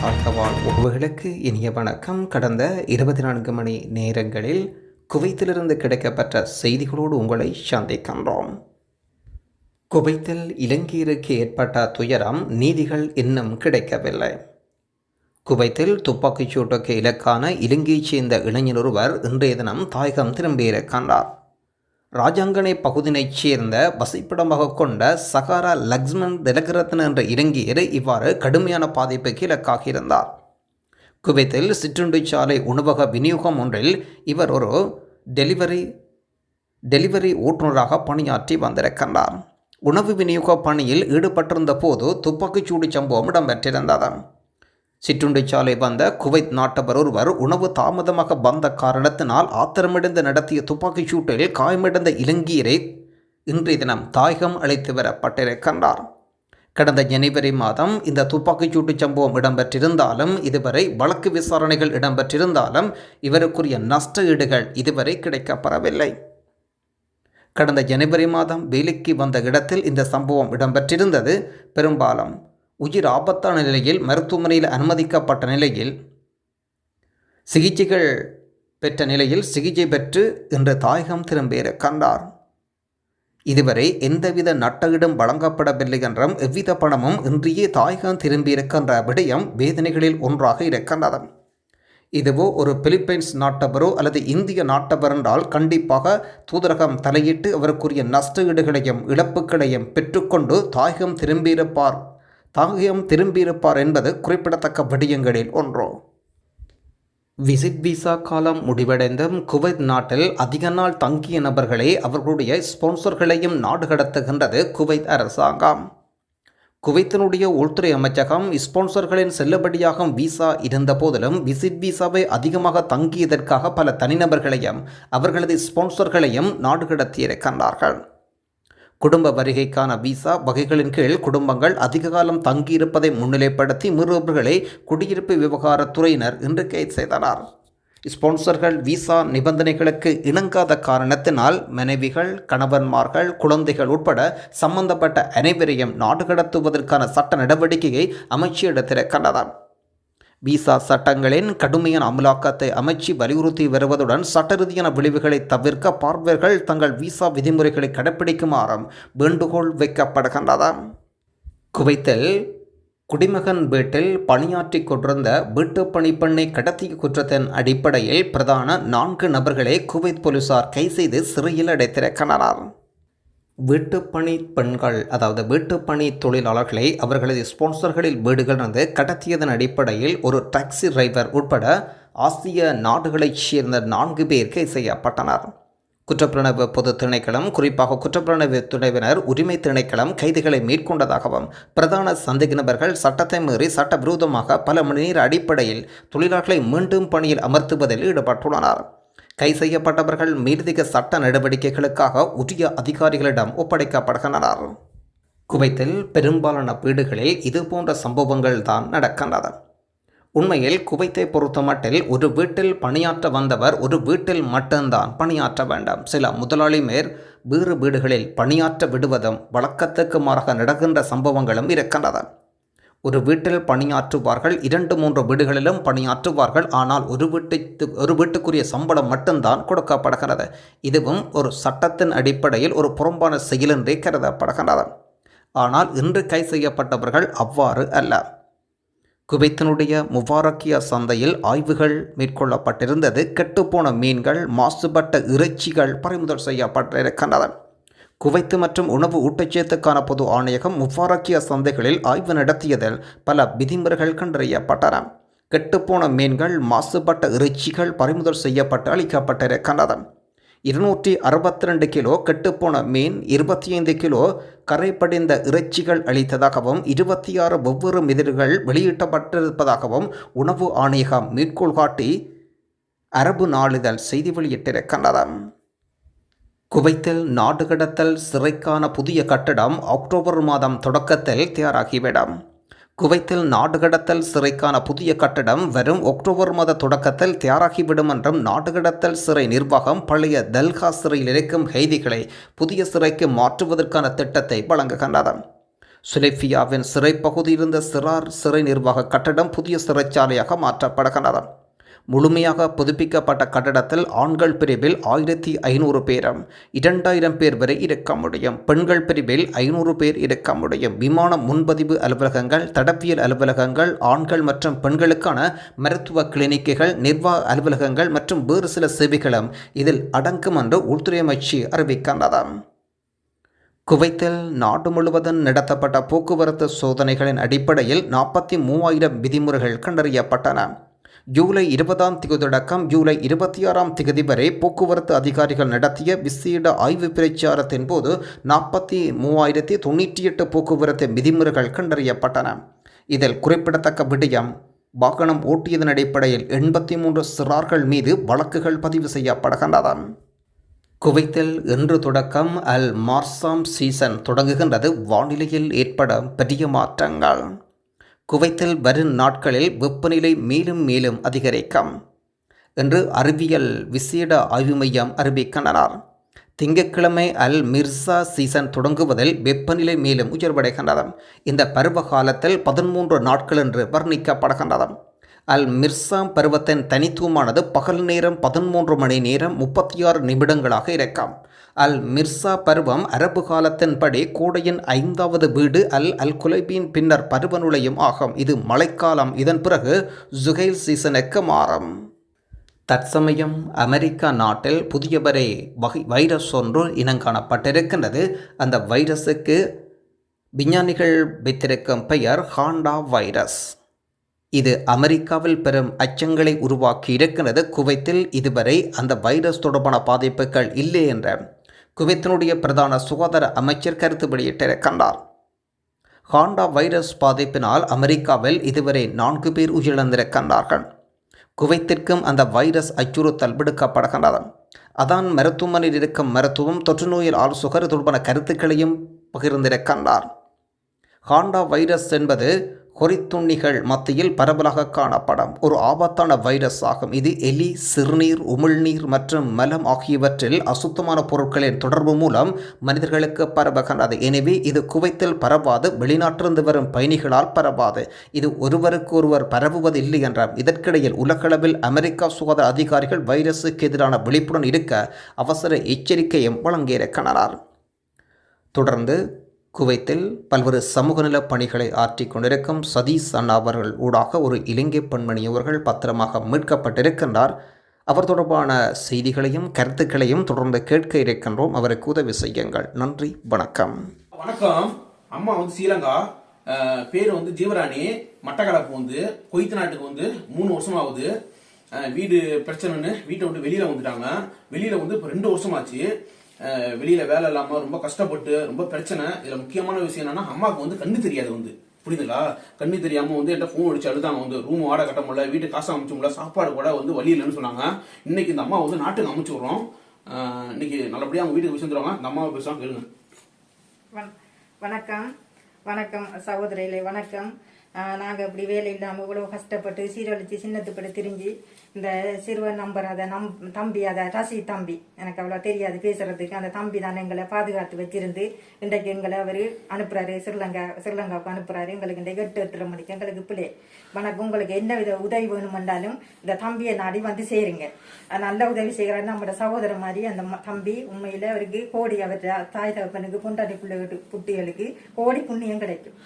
சாய்கவால் உறவுகளுக்கு இனிய வணக்கம். கடந்த இருபத்தி நான்கு மணி நேரங்களில் குவைத்திலிருந்து கிடைக்கப்பட்ட செய்திகளோடு உங்களை சந்திக்கின்றோம். குவைத்தில் இலங்கையருக்கு ஏற்பட்ட துயரம் நீதிகள் இன்னும் கிடைக்கவில்லை. குவைத்தில் துப்பாக்கிச் சூட்டுக்கு இலக்கான இலங்கையைச் சேர்ந்த இளைஞர் ஒருவர் இன்றைய தினம் தாயகம் திரும்பியிருக்கின்றார். ராஜாங்கனை பகுதியைச் சேர்ந்த வசிப்பிடமாக கொண்ட சகாரா லக்ஷ்மண் திலகரத்ன என்ற இலங்கையர் இவ்வாறு கடுமையான பாதிப்புக்கு இலக்காகியிருந்தார் குவைத்தில் சிற்றுண்டிச்சாலை உணவக விநியோகம் ஒன்றில் இவர் ஒரு டெலிவரி டெலிவரி ஓட்டுநராக பணியாற்றி வந்திருக்கின்றார். உணவு விநியோக பணியில் ஈடுபட்டிருந்த போது துப்பாக்கிச்சூடு சம்பவம் இடம்பெற்றிருந்தது. சிற்றுண்டிச்சாலை வந்த குவைத் நாட்டவர் ஒருவர் உணவு தாமதமாக வந்த காரணத்தினால் ஆத்திரமிடந்து நடத்திய துப்பாக்கிச் சூட்டில் காயமடைந்த இலங்கையரை இன்றைய தினம் தாயகம் அழைத்து வரப்பட்டிருக்கின்றார் கடந்த ஜனவரி மாதம் இந்த துப்பாக்கிச் சூட்டு சம்பவம் இடம்பெற்றிருந்தாலும் இதுவரை வழக்கு விசாரணைகள் இடம்பெற்றிருந்தாலும் இவருக்குரிய நஷ்ட ஈடுகள் இதுவரை கிடைக்கப்பெறவில்லை. கடந்த ஜனவரி மாதம் வேலைக்கு வந்த இடத்தில் இந்த சம்பவம் இடம்பெற்றிருந்தது. பெரும்பாலும் உயிர் ஆபத்தான நிலையில் மருத்துவமனையில் அனுமதிக்கப்பட்ட நிலையில் சிகிச்சைகள் பெற்ற நிலையில் சிகிச்சை பெற்று இன்று தாயகம் திரும்பியிருக்கின்றார் இதுவரை எந்தவித நட்டகிடம் வழங்கப்படவில்லை என்றும் எவ்வித பணமும் இன்றையே தாயகம் திரும்பியிருக்கின்ற விடயம் வேதனைகளில் ஒன்றாக இருக்கின்றது. இதுவோ ஒரு பிலிப்பைன்ஸ் நாட்டவரோ அல்லது இந்திய நாட்டவர் என்றால் கண்டிப்பாக தூதரகம் தலையிட்டு அவருக்குரிய நஷ்டஈடுகளையும் இழப்புகளையும் பெற்றுக்கொண்டு தாயகம் திரும்பியிருப்பார். தாயகம் திரும்பியிருப்பார் என்பது குறிப்பிடத்தக்க விடயங்களில் ஒன்றோ. விசிட் விசா காலம் முடிவடைந்தும் குவைத் நாட்டில் அதிக நாள் தங்கிய நபர்களை அவர்களுடைய ஸ்பான்சர்களையும் நாடு கடத்துகின்றது குவைத் அரசாங்கம். குவைத்தினுடைய உள்துறை அமைச்சகம் ஸ்பான்சர்களின் செல்லுபடியாகும் விசா இருந்த போதிலும் விசிட் விசாவை அதிகமாக தங்கியதற்காக பல தனிநபர்களையும் அவர்களது ஸ்பான்சர்களையும் நாடு கடத்தியிருக்கின்றார்கள். குடும்ப வருகைக்கான விசா வகைகளின் கீழ் குடும்பங்கள் அதிக காலம் தங்கியிருப்பதை முன்னிலைப்படுத்தி மீறுபவர்களை குடியிருப்பு விவகாரத்துறையினர் இன்று கைது செய்தனர். ஸ்பான்சர்கள் விசா நிபந்தனைகளுக்கு இணங்காத காரணத்தினால் மனைவிகள் கணவன்மார்கள் குழந்தைகள் உட்பட சம்பந்தப்பட்ட அனைவரையும் நாடு கடத்துவதற்கான சட்ட நடவடிக்கையை அமைச்சு எடுத்திருக்கின்றன விசா சட்டங்களின் கடுமையான அமலாக்கத்தை அமைச்சு வலியுறுத்தி வருவதுடன் சட்டரீதியான விளைவுகளை தவிர்க்க பார்வையர்கள் தங்கள் விசா விதிமுறைகளை கடைப்பிடிக்குமாறும் வேண்டுகோள் வைக்கப்படுகின்றது. குவைத்தில் குடிமகன் வீட்டில் பணியாற்றி கொண்டிருந்த வீட்டு பணிப்பெண்ணை கடத்திய குற்றத்தின் அடிப்படையில் பிரதான நான்கு நபர்களை குவைத் போலீசார் கை செய்து சிறையில் அடைத்திருக்கின்றனர். வீட்டுப்பணி பெண்கள் அதாவது வீட்டுப்பணி தொழிலாளர்களை அவர்களது ஸ்பான்சர்களில் வீடுகளிலிருந்து கடத்தியதன் அடிப்படையில் ஒரு டாக்ஸி டிரைவர் உட்பட ஆசிய நாடுகளைச் சேர்ந்த நான்கு பேர் கைது செய்யப்பட்டனர். குற்றப்புலனாய்வு பொது திணைக்களம் குறிப்பாக குற்றப்புலனாய்வு துணைவினர் உரிமை திணைக்களம் கைதுகளை மேற்கொண்டதாகவும் பிரதான சந்தேக நபர்கள் சட்டத்தை மீறி சட்டவிரோதமாக பல மணி நேர அடிப்படையில் தொழிலாளர்களை மீண்டும் பணியில் அமர்த்துவதில் ஈடுபட்டுள்ளனர். கை செய்யப்பட்டவர்கள் மீதிக சட்ட நடவடிக்கைகளுக்காக உரிய அதிகாரிகளிடம் ஒப்படைக்கப்படுகின்றனர். குவைத்தில் பெரும்பாலான வீடுகளில் இதுபோன்ற சம்பவங்கள் தான் நடக்கின்றன. உண்மையில் குவைத்தை பொறுத்தமட்டில் ஒரு வீட்டில் பணியாற்ற வந்தவர் ஒரு வீட்டில் மட்டும்தான் பணியாற்ற வேண்டாம். சில முதலாளிமேர் வேறு வீடுகளில் பணியாற்ற விடுவதும் வழக்கத்துக்கு மாறாக நடக்கின்ற சம்பவங்களும் இருக்கின்றன. ஒரு வீட்டில் பணியாற்றுவார்கள். இரண்டு மூன்று வீடுகளிலும் பணியாற்றுவார்கள். ஆனால் ஒரு வீட்டுக்கு ஒரு வீட்டுக்குரிய சம்பளம் மட்டும்தான் கொடுக்கப்படுகிறது. இதுவும் ஒரு சட்டத்தின் அடிப்படையில் ஒரு புறம்பான செயலென்றே கருதப்படுகிறது ஆனால் இன்று கை செய்யப்பட்டவர்கள் அவ்வாறு அல்ல. குவைத்தினுடைய முபாரக்கியா சந்தையில் ஆய்வுகள் மேற்கொள்ளப்பட்டிருந்தது. கெட்டுப்போன மீன்கள் மாசுபட்ட இறைச்சிகள் பறிமுதல் செய்யப்பட்டிருக்கின்றன. குவைத்து மற்றும் உணவு ஊட்டச்சத்துக்கான பொது ஆணையகம் முபாரக்கியா சந்தைகளில் ஆய்வு நடத்தியதில் பல விதிமுறைகள் கண்டறியப்பட்டன கெட்டுப்போன மீன்கள் மாசுபட்ட இறைச்சிகள் பறிமுதல் செய்யப்பட்டு அளிக்கப்பட்டிருக்கின்றது இருநூற்றி அறுபத்தி ரெண்டு கிலோ கெட்டுப்போன மீன் இருபத்தி ஐந்து கிலோ கரைப்படிந்த இறைச்சிகள் அளித்ததாகவும் இருபத்தி ஆறு ஒவ்வொரு மிதிர்கள் வெளியிட்டப்பட்டிருப்பதாகவும் உணவு ஆணையகம் மேற்கோள் காட்டி அரபு நாளிதழ் செய்தி வெளியிட்டிருக்கின்றன குவைத்தில் நாடு கடத்தல் சிறைக்கான புதிய கட்டடம் அக்டோபர் மாதம் தொடக்கத்தில் தயாராகிவிடும். குவைத்தில் நாடு கடத்தல் சிறைக்கான புதிய கட்டடம் வரும் அக்டோபர் மாத தொடக்கத்தில் தயாராகிவிடும் என்றும் நாடு கடத்தல் சிறை நிர்வாகம் பழைய தல்கா சிறையில் இருக்கும் கைதிகளை புதிய சிறைக்கு மாற்றுவதற்கான திட்டத்தை வழங்குகின்றது சுலேஃபியாவின் சிறைப்பகுதியிலிருந்த சிறார் சிறை நிர்வாக கட்டடம் புதிய சிறைச்சாலையாக மாற்றப்படுகின்றது. முழுமையாக புதுப்பிக்கப்பட்ட கட்டடத்தில் ஆண்கள் பிரிவில் ஆயிரத்தி ஐநூறு பேரும் இரண்டாயிரம் பேர் வரை இருக்க முடியும். பெண்கள் பிரிவில் ஐநூறு பேர் இருக்க முடியும். விமான முன்பதிவு அலுவலகங்கள் தடப்பியல் அலுவலகங்கள் ஆண்கள் மற்றும் பெண்களுக்கான மருத்துவ கிளினிக்குகள் நிர்வாக அலுவலகங்கள் மற்றும் வேறு சில சேவைகளும் இதில் அடங்கும் என்று உள்துறை அமைச்சு அறிவிக்கின்றது. குவைத்தில் நாடு முழுவதும் நடத்தப்பட்ட போக்குவரத்து சோதனைகளின் அடிப்படையில் நாற்பத்தி மூவாயிரம் விதிமுறைகள் கண்டறியப்பட்டன. ஜூலை இருபதாம் திகதி தொடக்கம் ஜூலை இருபத்தி ஆறாம் திகதி வரை போக்குவரத்து அதிகாரிகள் நடத்திய விசேட ஆய்வு பிரச்சாரத்தின் போது நாற்பத்தி மூவாயிரத்தி தொண்ணூற்றி எட்டு போக்குவரத்து விதிமுறைகள் கண்டறியப்பட்டன. இதில் குறிப்பிடத்தக்க விடயம் வாகனம் ஓட்டியதன் அடிப்படையில் எண்பத்தி மூன்று சிறார்கள் மீது வழக்குகள் பதிவு செய்யப்படுகின்றன. குவைத்தில் இன்று தொடக்கம் அல் மார்சாம் சீசன் தொடங்குகின்றது. வானிலையில் ஏற்படும் பெரிய மாற்றங்கள். குவைத்தில் வரும் நாட்களில் வெப்பநிலை மேலும் மேலும் அதிகரிக்கும் என்று அறிவியல் விசேட ஆய்வு மையம் அறிவிக்கின்றனர் திங்கட்கிழமை அல் மிர்சா சீசன் தொடங்குவதில் வெப்பநிலை மேலும் உயர்வடைகின்றது. இந்த பருவ காலத்தில் பதிமூன்று நாட்கள் என்று வர்ணிக்கப்படுகின்றது. அல் மிர்சா பருவத்தின் தனித்துவமானது பகல் நேரம் பதிமூன்று மணி நேரம் முப்பத்தி ஆறு நிமிடங்களாக இருக்கும். அல் மிர்சா பருவம் அரபு காலத்தின்படி கூடையின் ஐந்தாவது வீடு அல் அல் குலைபின் பின்னர் பருவ நுழையும் ஆகும். இது மழைக்காலம். இதன் பிறகு ஜுகைல் சீசனுக்கு மாறும். தற்சமயம் அமெரிக்கா நாட்டில் புதிய வரை வகை வைரஸ் ஒன்று இனங்காணப்பட்டிருக்கின்றது. அந்த வைரஸுக்கு விஞ்ஞானிகள் வைத்திருக்கும் பெயர் ஹாண்டா வைரஸ். இது அமெரிக்காவில் பெரும் அச்சங்களை உருவாக்கி இருக்கிறது குவைத்தில் இதுவரை அந்த வைரஸ் தொடர்பான பாதிப்புகள் இல்லை என்ற குவைத்தினுடைய பிரதான சுகாதார அமைச்சர் கருத்து வெளியிட்டிருக்கின்றார் ஹாண்டா வைரஸ் பாதிப்பினால் அமெரிக்காவில் இதுவரை நான்கு பேர் உயிரிழந்திருக்கின்றார்கள் குவைத்திற்கும் அந்த வைரஸ் அச்சுறுத்தல் விடுக்கப்படுகின்றது. அதான் மருத்துவமனையில் இருக்கும் மருத்துவம் தொற்று நோயில் சுகர் தொடர்பான கருத்துக்களையும் பகிர்ந்திருக்கின்றார் ஹாண்டா வைரஸ் என்பது கொறித்துண்ணிகள் மத்தியில் பரவலாக காணப்படும். ஒரு ஆபத்தான வைரஸ் ஆகும். இது எலி சிறுநீர் உமிழ்நீர் மற்றும் மலம் ஆகியவற்றில் அசுத்தமான பொருட்களின் தொடர்பு மூலம் மனிதர்களுக்கு பரவுகின்றது. எனவே இது குவைத்தில் பரவாது வெளிநாட்டிலிருந்து வரும் பயணிகளால் பரவாது. இது ஒருவருக்கு ஒருவர் பரவுவதில்லை என்றார் இதற்கிடையில் உலகளவில் அமெரிக்கா சுகாதார அதிகாரிகள் வைரஸுக்கு எதிரான விழிப்புடன் இருக்க அவசர எச்சரிக்கையும் வழங்கியிருக்கின்றனர். தொடர்ந்து குவைத்தில் பல்வேறு சமூக பணிகளை ஆற்றி கொண்டிருக்கும் சதீஷ் அண்ணா அவர்கள் ஊடாக ஒரு இலங்கை பெண்மணி அவர்கள் பத்திரமாக மீட்கப்பட்டிருக்கின்றார். அவர் தொடர்பான செய்திகளையும் கருத்துக்களையும் தொடர்ந்து கேட்க இருக்கின்றோம். அவருக்கு உதவி செய்யுங்கள். நன்றி வணக்கம். வணக்கம். அம்மா வந்து ஸ்ரீலங்கா. பேர் வந்து ஜீவராணி. மட்டக்களப்பு வந்து கொய்த்து நாட்டுக்கு வந்து மூணு வருஷம் ஆகுது வீடு பிரச்சனைன்னு வீட்டை விட்டு வெளியில வந்துட்டாங்க. வெளியில வந்து இப்போ ரெண்டு வருஷமாச்சு. ஆச்சு வெளியில வேலை இல்லாம ரொம்ப கஷ்டப்பட்டு ரொம்ப பிரச்சனை. இதுல முக்கியமான விஷயம் என்னன்னா அம்மாவுக்கு வந்து கண்ணு தெரியாது வந்து. புரியுதுங்களா? கண்ணு தெரியாம வந்து என்கிட்ட ஃபோன் அடிச்சு அழுதாங்க வந்து. ரூம் வாடகை கட்ட முடியல வீட்டு காசு அமைச்சு முடியல சாப்பாடு கூட வந்து வழி இல்லைன்னு சொன்னாங்க. இன்னைக்கு இந்த அம்மா வந்து நாட்டுக்கு அமைச்சு விடுறோம். இன்னைக்கு நல்லபடியா அவங்க வீட்டுக்கு விஷயம் இந்த அம்மாவை பேசுவாங்க கேளுங்க. வணக்கம். வணக்கம் சகோதரிகளே வணக்கம். நாங்கள் இப்படி வேலை இல்லாமல் இவ்வளோ கஷ்டப்பட்டு சீரழித்து சின்னத்துப்பட்டு திரிஞ்சு இந்த சிறுவன் நம்பர் அதை நம் தம்பி அதை ரசி தம்பி எனக்கு அவ்வளோ தெரியாது பேசுகிறதுக்கு அந்த தம்பி தான் எங்களை பாதுகாத்து வச்சிருந்து இன்றைக்கு எங்களை அவர் அனுப்புகிறாரு ஸ்ரீலங்கா ஸ்ரீலங்காவுக்கு அனுப்புகிறாரு எங்களுக்கு இன்றைக்கு எட்டு எட்டரை மணிக்கு எங்களுக்கு பிள்ளை. வணக்கம் உங்களுக்கு என்ன வித உதவி வேணுமென்றாலும் இந்த தம்பியை நாடி வந்து சேருங்க. நல்ல உதவி செய்கிறாரு. நம்மளோட சகோதரர் மாதிரி அந்த ம- தம்பி உண்மையில் அவருக்கு கோடி அவர் தாய் தகப்பனுக்கு பொண்டாட்டி பிள்ளை குட்டிகளுக்கு கோடி புண்ணியம் கிடைக்கும்.